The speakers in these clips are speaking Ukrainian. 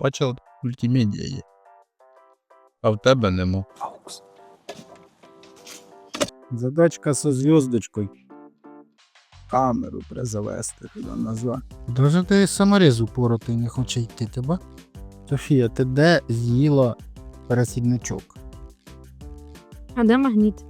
Бачив, мультимедіа є. А в тебе нема. Задачка со зв'язочкою. Камеру треба завести туди назад. Даже ти саморез упоротий не хоче йти тебе. Софія, ти де з'їла пересідничок? А де магніт?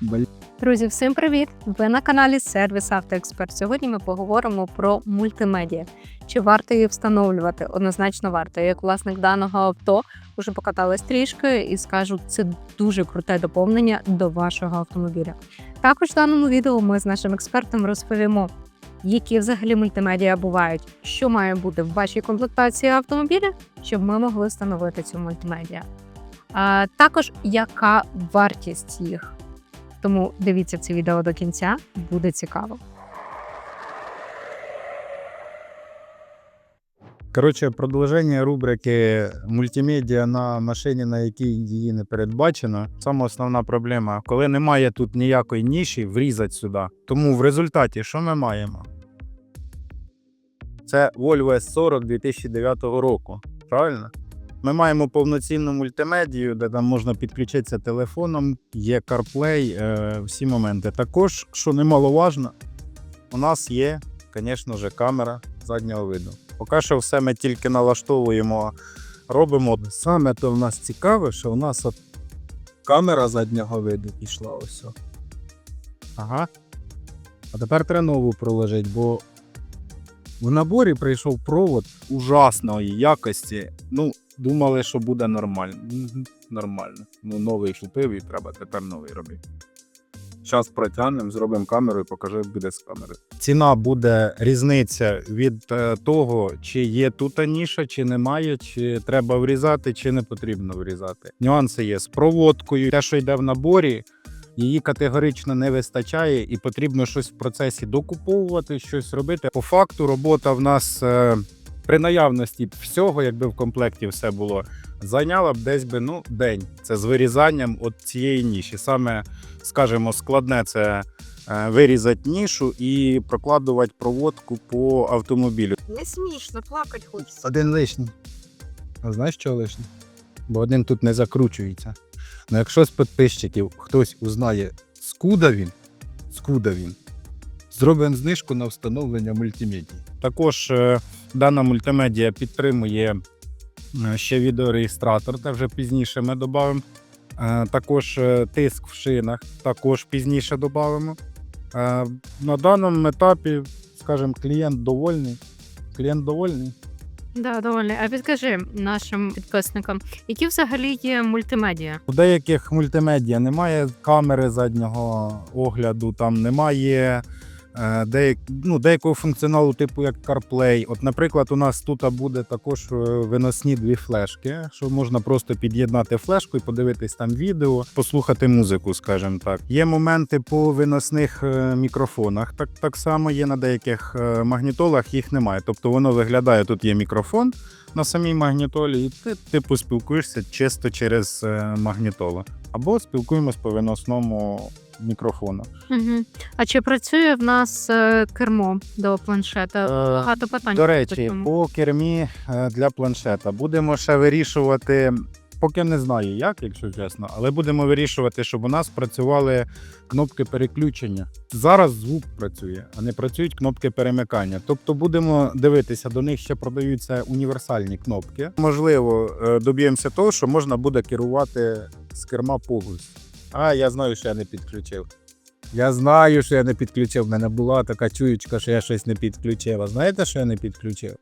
Бля. Друзі, всім привіт! Ви на каналі Сервіс Автоексперт. Сьогодні ми поговоримо про мультимедіа. Чи варто її встановлювати? Однозначно варто. Я Як власник даного авто вже покаталась трішки і скажу, це дуже круте доповнення до вашого автомобіля. Також в даному відео ми з нашим експертом розповімо, які взагалі мультимедіа бувають, що має бути в вашій комплектації автомобіля, щоб ми могли встановити цю мультимедіа. А також яка вартість їх. Тому дивіться це відео до кінця, буде цікаво. Коротше, продовження рубрики мультимедіа на машині, на якій її не передбачено. Саме основна проблема, коли немає тут ніякої ніші, врізати сюди. Тому в результаті що ми маємо? Це Volvo S40 2009 року. Правильно? Ми маємо повноцінну мультимедію, де там можна підключитися телефоном, є CarPlay, е, всі моменти. Також, що немаловажно, у нас є, звісно ж, камера заднього виду. Поки що все ми тільки налаштовуємо, робимо. Саме то в нас цікаве, що у нас от камера заднього виду пішла ось. Ага. А тепер треба нову проложити, бо в наборі прийшов провод ужасної якості. Ну, думали, що буде нормально. Нормально. Ну, новий купив і треба тепер новий робити. Зараз протягнемо, зробимо камеру і покажу, як буде з камери. Ціна буде різниця від е, того, чи є тут ніша, чи немає, чи треба врізати, чи не потрібно врізати. Нюанси є з проводкою. Те, що йде в наборі, її категорично не вистачає, і потрібно щось в процесі докуповувати, щось робити. По факту, робота в нас е, при наявності всього, якби в комплекті все було, зайняла б десь би ну, день. Це з вирізанням от цієї ніші. Саме, скажімо, складне це е, вирізати нішу і прокладувати проводку по автомобілю. Не смішно, плакати хочеться. Один лишній. А знаєш, що лишній? Бо один тут не закручується. Ну, якщо з підписчиків хтось узнає, скуда він, скуда він, зробимо знижку на встановлення мультимедії. Також е, дана мультимедія підтримує е, ще відеореєстратор, це вже пізніше ми додамо. Е, також е, тиск в шинах, також пізніше додамо. На даному етапі, скажімо, клієнт довольний. Клієнт довольний. Да, доволі. А підкажи нашим підписникам, які взагалі є мультимедіа? У деяких мультимедіа немає камери заднього огляду, там немає деяк, ну, деякого функціоналу, типу як CarPlay. От, наприклад, у нас тут буде також е, виносні дві флешки, що можна просто під'єднати флешку і подивитись там відео, послухати музику, скажімо так. Є моменти по виносних е, мікрофонах. Так, так само є на деяких е, магнітолах, їх немає. Тобто воно виглядає, тут є мікрофон на самій магнітолі, і ти типу спілкуєшся чисто через е, магнітолу. Або спілкуємось по виносному мікрофону. Угу. А чи працює в нас е, кермо до планшета? Багато питань. Е, До речі, цьому. по кермі е, для планшета будемо ще вирішувати. Поки не знаю як, якщо чесно, але будемо вирішувати, щоб у нас працювали кнопки переключення. Зараз звук працює, а не працюють кнопки перемикання. Тобто будемо дивитися, до них ще продаються універсальні кнопки. Можливо, е, доб'ємося того, що можна буде керувати з керма повністю. А я знаю, що я не підключив. Я знаю, що я не підключив. У мене була така чуючка, що я щось не підключив. А знаєте, що я не підключив?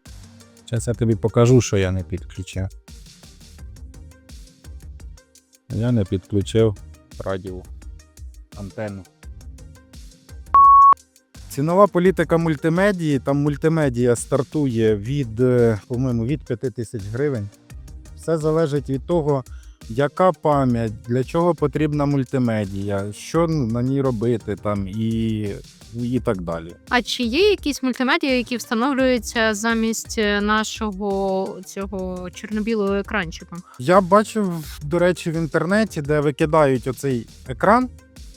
Зараз я тобі покажу, що я не підключив. Я не підключив радіо антенну. Цінова політика мультимедії. Там мультимедія стартує від, е, по-моєму, від 5 тисяч гривень. Все залежить від того, яка пам'ять, для чого потрібна мультимедія, що на ній робити там і, і так далі. А чи є якісь мультимедіа, які встановлюються замість е, нашого цього чорно-білого екранчика? Я бачив, до речі, в інтернеті, де викидають оцей екран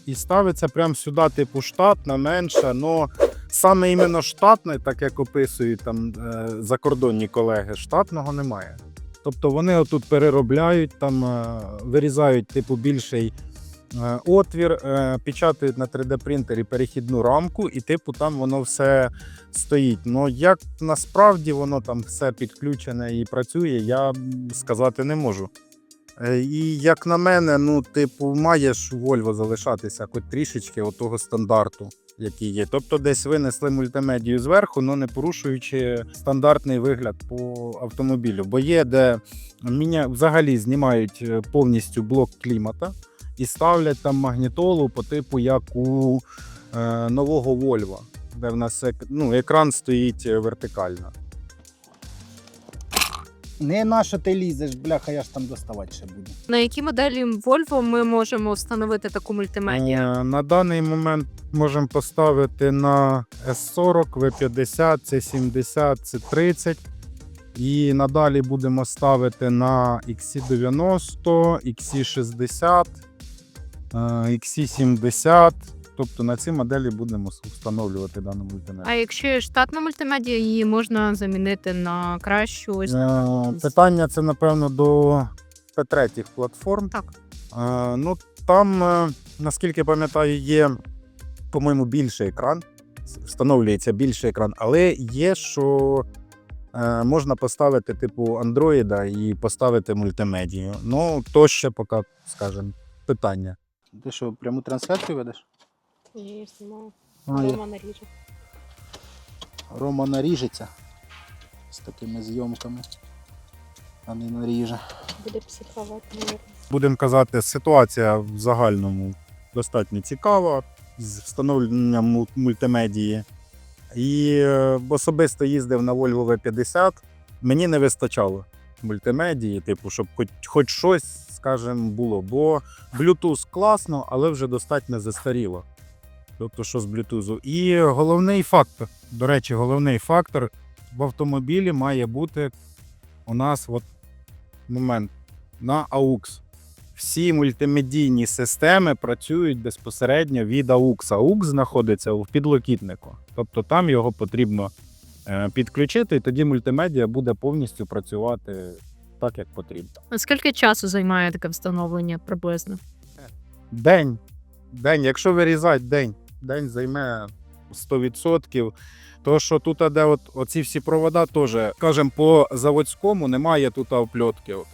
і ставиться прямо сюди, типу штат на менше. Но саме іменно штатне, так як описують там е, закордонні колеги, штатного немає. Тобто вони отут переробляють, там е, вирізають типу більший е, отвір, е, печатають на 3D-принтері перехідну рамку, і типу там воно все стоїть. Ну як насправді воно там все підключене і працює, я сказати не можу. І як на мене, ну, типу, маєш Volvo залишатися хоч трішечки отого стандарту, який є. Тобто десь винесли мультимедію зверху, але не порушуючи стандартний вигляд по автомобілю. Бо є, де міня... взагалі знімають е, повністю блок клімата і ставлять там магнітолу по типу як у е, нового Вольва, де в нас ну, екран стоїть е, вертикально. Не на що ти лізеш, бляха, я ж там доставати ще буду. На які моделі Volvo ми можемо встановити таку мультимедію? Е, На даний момент можемо поставити на S40, V50, C70, C30. І надалі будемо ставити на XC90, XC60, е, XC70. Тобто на ці моделі будемо встановлювати дану мультимедію. А якщо є штатна мультимедія, її можна замінити на кращу ось Е, Питання це, напевно, до P3 платформ. так. Е, Ну, там, е, наскільки пам'ятаю, є, по-моєму, більший екран. Встановлюється більший екран, але є, що е, можна поставити типу Андроїда і поставити мультимедію. Ну, то ще поки, скажімо, питання. Ти що, пряму трансляцію ведеш? Я знімаю. А, я- наріже. Рома наріжеться з такими зйомками. А не наріже. Буде психувати, мабуть. Будемо казати, ситуація в загальному достатньо цікава з встановленням мультимедії. І е, особисто їздив на Volvo V50. Мені не вистачало мультимедії, типу, щоб хоч, хоч щось, скажімо, було. Бо Bluetooth класно, але вже достатньо застаріло. Тобто, що з Bluetooth. І головний фактор, до речі, головний фактор в автомобілі має бути у нас от момент на AUX. Всі мультимедійні системи працюють безпосередньо від AUX. AUX знаходиться в підлокітнику. Тобто там його потрібно е, підключити, і тоді мультимедіа буде повністю працювати так, як потрібно. А скільки часу займає таке встановлення приблизно? День. День, якщо вирізати день, день займе 100%. То, що тут де от, оці всі провода теж, скажімо, по заводському немає тут опльотки. От.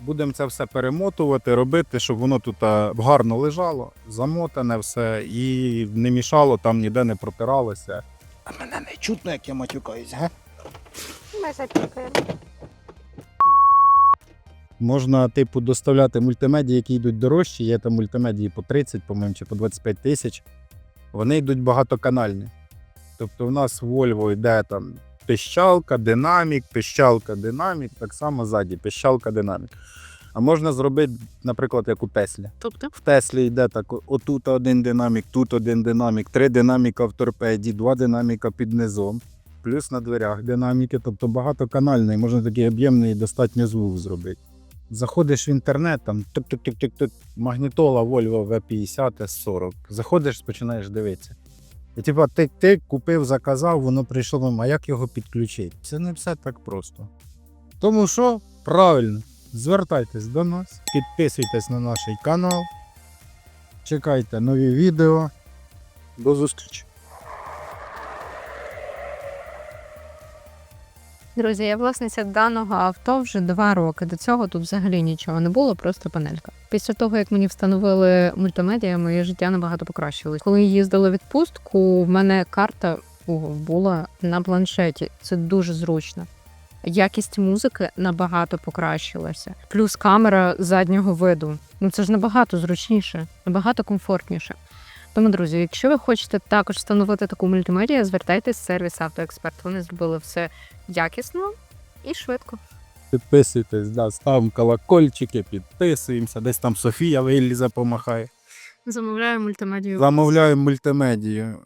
Будемо це все перемотувати, робити, щоб воно тут гарно лежало, замотане все і не мішало, там ніде не протиралося. А мене не чутно, як я матюкаюсь, га? Ми запікаємо. Можна, типу, доставляти мультимедії, які йдуть дорожчі. Є там мультимедії по 30, по-моєму, чи по 25 тисяч. Вони йдуть багатоканальні. Тобто в нас в Volvo йде там пищалка, динамік, пищалка, динамік, так само ззаді, пищалка, динамік. А можна зробити, наприклад, як у Теслі. Тобто? В Теслі йде так: отут один динамік, тут один динамік, три динаміка в торпеді, два динаміка під низом, плюс на дверях динаміки, тобто багатоканальний, можна такий об'ємний і достатньо звук зробити. Заходиш в інтернет, там тук-тук-тук-тук-тук, магнітола Volvo V50 S40. Заходиш, починаєш дивитися. І типа ти, ти купив, заказав, воно прийшло вам, а як його підключити? Це не все так просто. Тому що правильно, звертайтесь до нас, підписуйтесь на наш канал, чекайте нові відео. До зустрічі! Друзі, я власниця даного авто вже два роки. До цього тут взагалі нічого не було, просто панелька. Після того, як мені встановили мультимедіа, моє життя набагато покращилось. Коли їздила відпустку, в мене карта була на планшеті. Це дуже зручно. Якість музики набагато покращилася. Плюс камера заднього виду. Ну це ж набагато зручніше, набагато комфортніше. Тому, друзі, якщо ви хочете також встановити таку мультимедію, звертайтесь в сервіс Автоексперт. Вони зробили все якісно і швидко. Підписуйтесь, да, ставимо колокольчики, підписуємося. Десь там Софія виллі помахає. Замовляю мультимедію. Замовляємо мультимедію.